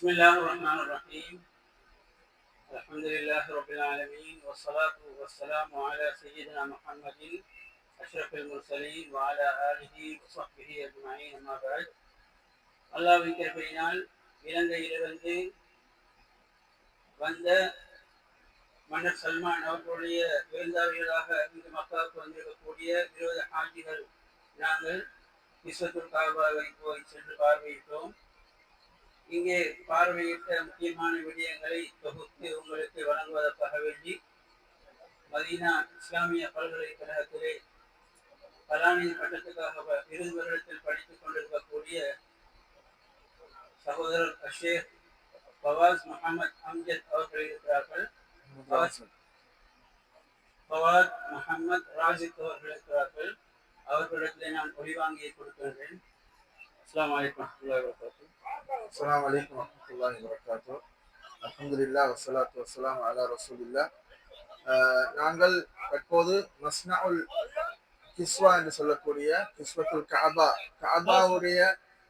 بسم الله الرحمن الرحيم الحمد لله رب العالمين والصلاة والسلام على سيدنا محمد أشرف المرسلين وعلى آله وصحبه أجمعين أما بعد அல்லாவின் கிருபையினால் இலங்கையிலிருந்து வந்த மன்னர் சல்மான் அவர்களுடைய விருந்தாளிகளாக இந்த மக்காவுக்கு வந்திருக்கக்கூடிய இருபது ஹாஜிகள் நாங்கள் விஸ்வத்துல் காபாவை போய் சென்று பார்வையிட்டோம் இங்கே பார்வையிட்ட முக்கியமான விடயங்களை தொகுத்து உங்களுக்கு வழங்குவதற்காக வேண்டி மதீனா இஸ்லாமிய பல்கலைக்கழகத்திலே கலாநிதி பட்டத்துக்காக இரு வருடத்தில் படித்துக் கொண்டிருக்கக்கூடிய சகோதரர் அஷேக் பவாஸ் முகமது அம்ஜத் அவர்கள் இருக்கிறார்கள். பவாத் முகமது ராஜித் அவர்கள் இருக்கிறார்கள். அவர்களிடத்திலே நான் ஒளிவாங்கியை கொடுக்கின்றேன். அஸ்லாம் வலைக்கம் வரமத்துல்லாஹி வபரகாத்துஹு அஸ்ஸலாமு அலைக்கும் வரஹ்மத்துல்லாஹி வபரகாத்துஹு அல்ஹம்துலில்லாஹ் வஸ்ஸலாத்து வஸ்ஸலாமு அலா ரசூலில்லாஹ் அஹ், நாங்கள் தற்போது மஸ்னஉல் கிஸ்வா என்று சொல்லக்கூடிய கிஸ்வத்துல் கஅபா கஅபாவுடைய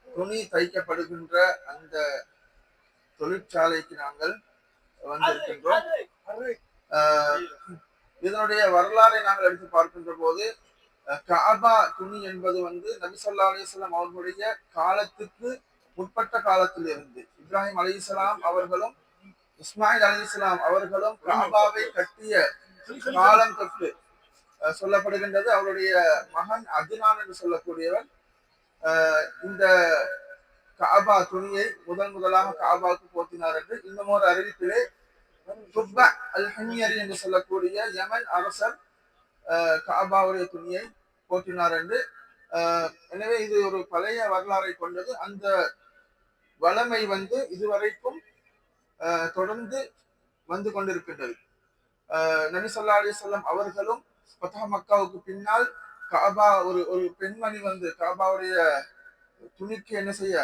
துணி தைக்கப்படுகின்ற அந்த தொழிற்சாலைக்கு நாங்கள் வந்திருக்கின்றோம். இதனுடைய வரலாறை நாங்கள் எடுத்து பார்க்கின்ற போது காபா துணி என்பது வந்து நபிசல்லா அலிஸ்லாம் அவர்களுடைய காலத்துக்கு முற்பட்ட காலத்தில் இருந்து இப்ராஹிம் அலிஸ்லாம் அவர்களும் இஸ்மாயில் அலிஸ்லாம் அவர்களும் காபாவை கட்டிய காலம் தொட்டு சொல்லப்படுகின்றது. அவருடைய மகன் அத்னான் என்று சொல்லக்கூடியவர் இந்த காபா துணியை முதன் முதலாக காபாவுக்கு போத்தினார் என்று இன்னும் ஒரு அறிவிப்பிலே துப்ப அல் என்று சொல்லக்கூடிய யமன் அரசர் காபாவுடைய துணியை போற்றினார் என்று எனவே இது ஒரு பழைய வரலாறை கொண்டது. அந்த வளமை வந்து இதுவரைக்கும் தொடர்ந்து வந்து கொண்டிருக்கின்றது. நபி சொல்லா அலி சொல்லம் அவர்களும் ஃபத்ஹ மக்காவுக்கு பின்னால் காபா ஒரு ஒரு பெண்மணி வந்து காபாவுடைய துணிக்கு என்ன செய்ய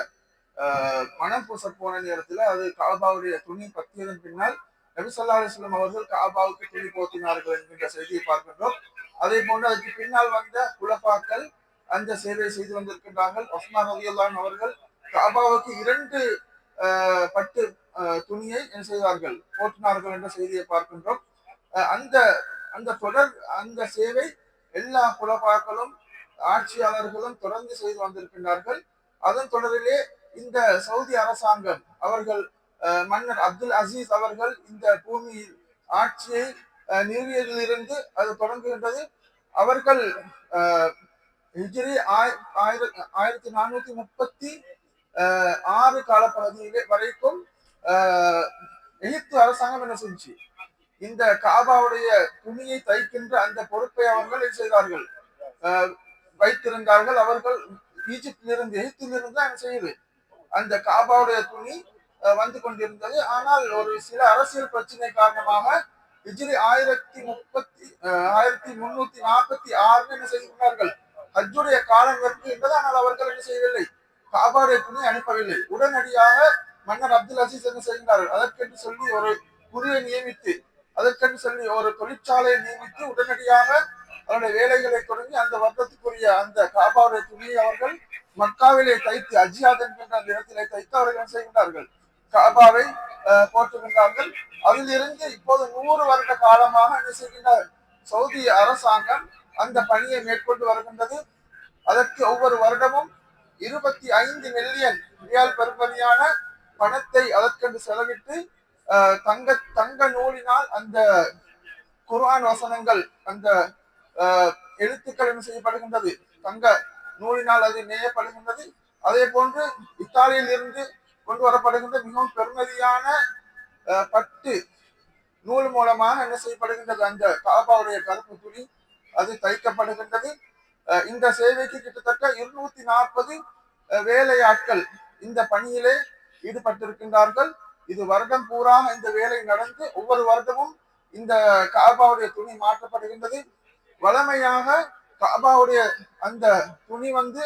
மனம் பூச போன நேரத்துல அது காபாவுடைய துணி பத்தியதன் பின்னால் நபி ஸல்லல்லாஹு அவர்கள் காபாவுக்கு துணி போத்தினார்கள் என்கின்ற செய்தியை பார்க்கின்றோம். அதே போன்று அதற்கு பின்னால் வந்த குலப்பாக்கள் அந்த சேவை செய்து வந்திருக்கின்றார்கள். ஒஸ்மான் ரவியல்லான் அவர்கள் காபாவுக்கு இரண்டு பட்டு துணியை என்ன செய்தார்கள்? போற்றினார்கள் என்ற செய்தியை பார்க்கின்றோம். அந்த அந்த தொடர் அந்த சேவை எல்லா குலப்பாக்களும் ஆட்சியாளர்களும் தொடர்ந்து செய்து வந்திருக்கின்றார்கள். அதன் தொடரிலே இந்த சவுதி அரசாங்கம் அவர்கள் மன்னர் அப்துல் அசீஸ் அவர்கள் இந்த பூமியில் ஆட்சியை நிறுவியதிலிருந்து அது தொடங்குகின்றது. அவர்கள் ஹிஜ்ரி ஆயிர- ஆயிரத்தி நானூத்தி முப்பத்தி ஆறு காலப்பகுதியிலே வரைக்கும் எகிப்து அரசாங்கம் என்ன செஞ்சு இந்த காபாவுடைய துணியை தைக்கின்ற அந்த பொறுப்பை அவர்கள் செய்தார்கள்? வைத்திருந்தார்கள். அவர்கள் ஈஜிப்திலிருந்து எகிப்திலிருந்து என்ன செய்யுது அந்த காபாவுடைய துணி வந்து கொண்டிருந்தது. ஆனால் ஒரு சில அரசியல் பிரச்சனை காரணமாக ஹிஜ்ரி ஆயிரத்தி முப்பத்தி ஆயிரத்தி முன்னூத்தி நாற்பத்தி ஆறு என்ன செய்கிறார்கள் ஹஜ்ஜுடைய காலம் வருகின்றது ஆனால் அவர்கள் என்ன செய்யவில்லை? காபாரை துணி அனுப்பவில்லை. உடனடியாக மன்னர் அப்துல் அசீஸ் என்ன செய்கிறார்கள் அதற்கென்று சொல்லி ஒரு குருவை நியமித்து அதற்கென்று சொல்லி ஒரு தொழிற்சாலையை நியமித்து உடனடியாக அவருடைய வேலைகளை தொடங்கி அந்த வருடத்துக்குரிய அந்த காபாவுடைய துணியை அவர்கள் மக்காவிலே தைத்து அஜியாத் என்கின்ற அந்த இடத்திலே தைத்து அவர்கள் என்ன செய்கின்றார்கள்? காபாவை அஹ், போற்றுகின்றார்கள். அதிலிருந்து இப்போது நூறு வருட காலமாக என்ன செய்கின்றார்? சவுதி அரசாங்கம் அந்த பணியை மேற்கொண்டு வருகின்றது. அதற்கு ஒவ்வொரு வருடமும் இருபத்தி ஐந்து மில்லியன் ரியால் பெருமதியான பணத்தை அதற்கென்று செலவிட்டு அஹ், தங்க தங்க நூலினால் அந்த குர்ஆன் வசனங்கள் அந்த அஹ், எழுத்துக்கள் என்ன செய்யப்படுகின்றது? தங்க நூலினால் அது நெய்யப்படுகின்றது அதே போன்று இத்தாலியில் இருந்து கொண்டு வரப்படுகின்ற மிகவும் பெருமதியான பட்டு நூல் மூலமாக என்ன செய்யப்படுகின்றது? அந்த காபாவுடைய கருப்பு துணி அது தைக்கப்படுகின்றது. இந்த சேவைக்கு கிட்டத்தட்ட இருநூத்தி நாற்பது வேலையாட்கள் இந்த பணியிலே ஈடுபட்டிருக்கின்றார்கள். இது வருடம் பூரா இந்த வேலை நடந்து ஒவ்வொரு வருடமும் இந்த காபாவுடைய துணி மாற்றப்படுகின்றது. வளமையாக காபாவுடைய அந்த துணி வந்து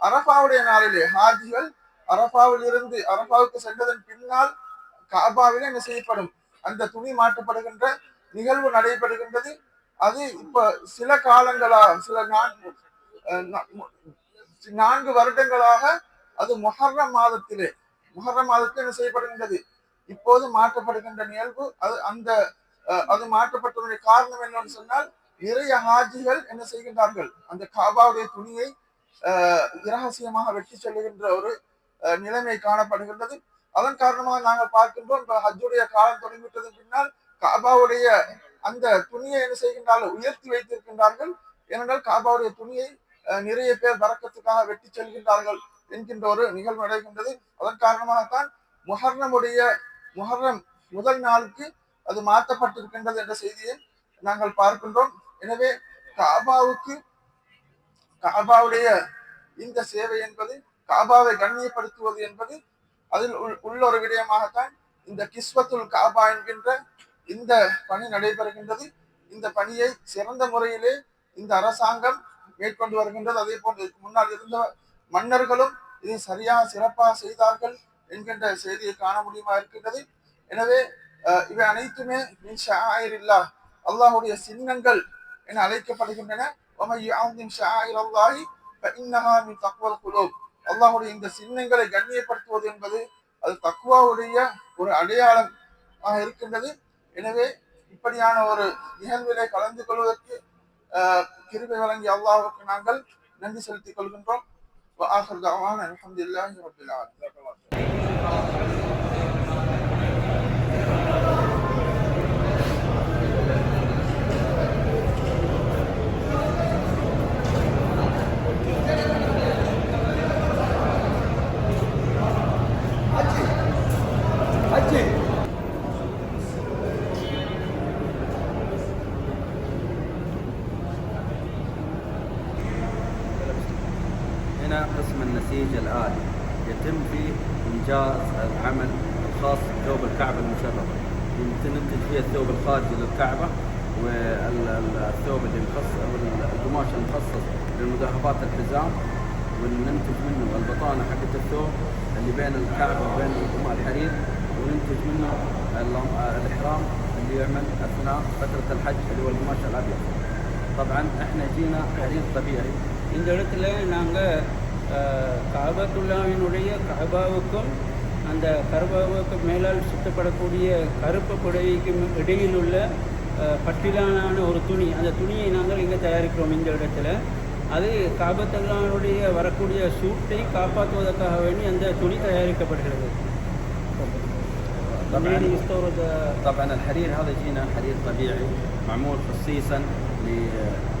அரபாவுடைய நாளிலே ஹாஜிகள் அரபாவில் இருந்து அரபாவுக்கு சென்றதன் பின்னால் காபாவில் என்ன செய்யப்படும்? அந்த துணி மாற்றப்படுகின்ற நிகழ்வு நடைபெறுகின்றது. அது இப்ப சில காலங்களா சில நான்கு நான்கு வருடங்களாக அது மொஹர்ர மாதத்திலே மொஹர்ர மாதத்தில் என்ன செய்யப்படுகின்றது? இப்போது மாற்றப்படுகின்ற நிகழ்வு அது அந்த அது மாற்றப்பட்டதனுடைய காரணம் என்னன்னு சொன்னால் நிறைய ஹாஜிகள் என்ன செய்கின்றார்கள்? அந்த காபாவுடைய துணியை இரகசியமாக வெட்டி செல்லுகின்ற ஒரு நிலைமை காணப்படுகின்றது. அதன் காரணமாக நாங்கள் பார்க்கின்றோம் ஹஜ்ஜுடைய காலம் தொடங்கிவிட்டது பின்னால் காபாவுடைய அந்த துணியை என்ன செய்கின்றார்கள்? உயர்த்தி வைத்திருக்கின்றார்கள். ஏனென்றால் காபாவுடைய துணியை நிறைய பேர் வரக்கத்துக்காக வெட்டி செல்கின்றார்கள் என்கின்ற ஒரு நிகழ்வு நடைகின்றது. அதன் காரணமாகத்தான் முஹர்ணமுடைய முஹர்ணம் முதல் நாளுக்கு அது மாற்றப்பட்டிருக்கின்றது என்ற செய்தியை நாங்கள் பார்க்கின்றோம். எனவே காபாவுக்கு காபாவுடைய இந்த சேவை என்பது காபாவை கண்ணியப்படுத்துவது என்பது அதில் உள்ள ஒரு விடயமாகத்தான் இந்த கிஸ்வத்துல் காபா என்கின்ற இந்த பணி நடைபெறுகின்றது. இந்த பணியை சிறந்த முறையிலே இந்த அரசாங்கம் மேற்கொண்டு வருகின்றது. அதே போன்று முன்னால் இருந்த மன்னர்களும் இதை சரியாக சிறப்பாக செய்தார்கள் என்கின்ற செய்தியை காண முடியுமா இருக்கின்றது. எனவே இவை அனைத்துமே மின் ஷாயிரில்லா அல்லாஹுடைய சின்னங்கள் என அழைக்கப்படுகின்றன. ஒமையாந்தின் ஷாயிர் அல்லாஹி இன்னஹா மின் குலோப். அல்லாஹுடைய இந்த சின்னங்களை கண்ணியப்படுத்துவது என்பது அது தக்குவாவுடைய ஒரு அடையாளம் ஆக இருக்கின்றது. எனவே இப்படியான ஒரு நிகழ்விலே கலந்து கொள்வதற்கு கிருபை வழங்கிய அல்லாஹுக்கு நாங்கள் நன்றி செலுத்திக் கொள்கின்றோம். அலமதுல்லாஹி ரபில் ஆலமீன். النسيج الآلي يتم فيه إنجاز العمل الخاص بثوب الكعبة المشرفة ننتج فيه الثوب الخارجي للكعبة والثوب اللي مخصص أو القماش المخصص لمذهبات الحزام وننتج منه البطانة حقت الثوب اللي بين الكعبة وبين القماش الحرير وننتج منه ال- الإحرام اللي يعمل أثناء فترة الحج اللي هو القماش الأبيض طبعا احنا جينا حرير طبيعي இந்த இடத்துல நாங்கள் காபத்துல்லாவினுடைய காபாவுக்கும் அந்த கர்பாவுக்கு மேலால் சுத்தப்படக்கூடிய கருப்பு புடவைக்கும் இடையில் உள்ள அஹ், பட்டிலான ஒரு துணி அந்த துணியை நாங்கள் இங்கே தயாரிக்கிறோம் இந்த இடத்துல அது காபத்துல்லாவுடைய வரக்கூடிய சூட்டை காப்பாற்றுவதற்காக வேண்டி அந்த துணி தயாரிக்கப்படுகிறது طبعاً. منين يستورد طبعا الحرير هذا جينا حرير طبيعي معمول خصيصا ل آه، لثو-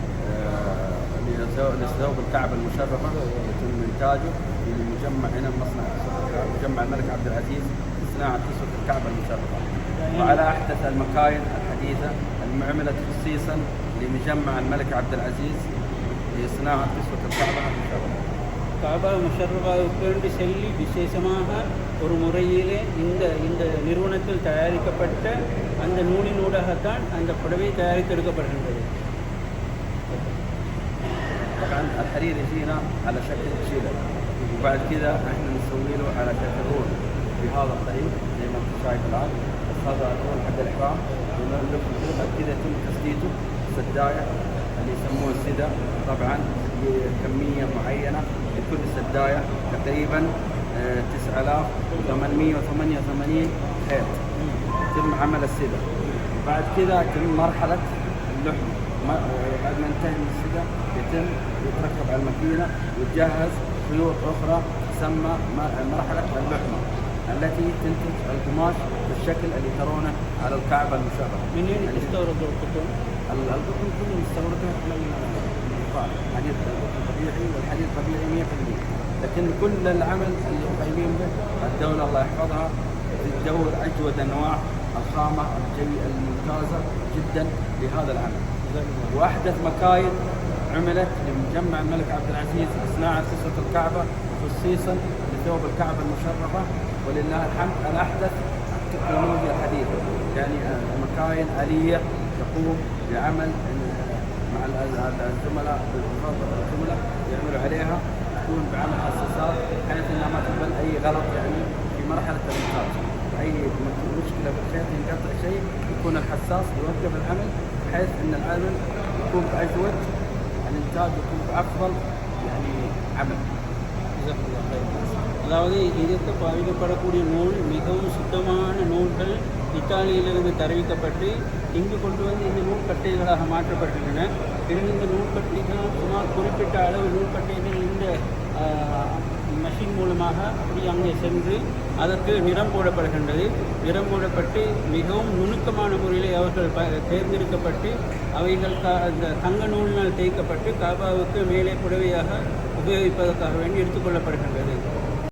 لثوب الكعبة المشرفة يتم إنتاجه في مجمع هنا مصنع كسوة الكعبة، مجمع الملك عبد العزيز لصناعة كسوة الكعبة المشرفة وعلى أحدث المكاين الحديثة المعملة خصيصا لمجمع الملك عبد العزيز لصناعة كسوة الكعبة المشرفة காபா முஷர்ரபாவுக்கு வேண்டி செல்லி விசேஷமாக ஒரு முறையிலே இந்த இந்த நிறுவனத்தில் தயாரிக்கப்பட்ட அந்த நூலினூடாகத்தான் அந்த புடவை தயாரித்தெடுக்கப்படுகின்றது طبعا الحرير يجينا على شكل شيلر وبعد كذا إحنا نسوي له على شكل رول. بهذا الطريق زي ما أنت شايف الآن بس هذا الرول حق الإحرام. بعد كذا يتم تسديده. سداية اللي يسموه السدا طبعا بكمية معينة. لكل سداية تقريبا آه، 9888 خيط يتم عمل السدا بعد كذا يتم مرحلة اللحم. آه، بعد ما ينتهي من السدا يتم يتركب على الماكينه وتجهز خيوط أخرى تسمى مرحله اللحمه التي تنتج القماش بالشكل اللي ترونه على الكعبة المشرفة. منين يعني تستورد القطن؟ ال- القطن كله مستوردة من حديد القطن طبيعي والحديد طبيعي 100% لكن كل العمل اللي قايمين به الدولة الله يحفظها تدور أجود أنواع الخامة الجي الممتازة جدا لهذا العمل. وأحدث مكاين عملت لمجمع الملك عبد العزيز لصناعه كسوه الكعبة خصيصا لثوب الكعبة المشرفة. ولله الحمد الأحدث التكنولوجيا الحديثة. يعني آه، مكاين آلية تقوم بعمل آه، مع ال- ال- الزملاء الزملاء يعملوا عليها تكون بعمل حساسات بحيث إنها ما تقبل أي غلط يعني في مرحلة الانتاج أي مشكلة بالخيط ينقطع شيء يكون الحساس يوقف العمل. بحيث ان العمل يكون باجود الانتاج يكون بافضل يعني عمل جزاك الله خير அதாவது இதற்கு பாவிக்கப்படக்கூடிய நூல் மிகவும் சுத்தமான நூல்கள் இத்தாலியிலிருந்து தருவிக்கப்பட்டு இங்கு கொண்டு வந்து இந்த நூற்கட்டைகளாக மாற்றப்பட்டுள்ளன பிறகு இந்த நூற்கட்டைகள் சுமார் குறிப்பிட்ட அளவு நூற்கட்டைகள் இந்த மெஷின் மூலமாக அப்படி அங்கே சென்று அதற்கு நிறம் போடப்படுகின்றது. நிறம் போடப்பட்டு மிகவும் நுணுக்கமான முறையில் அவர்கள் ப தேர்ந்தெடுக்கப்பட்டு அவைகள் க அந்த தங்க நூலினால் தேய்க்கப்பட்டு காபாவுக்கு மேலே புடவையாக உபயோகிப்பதற்காக வேண்டி எடுத்துக்கொள்ளப்படுகின்றது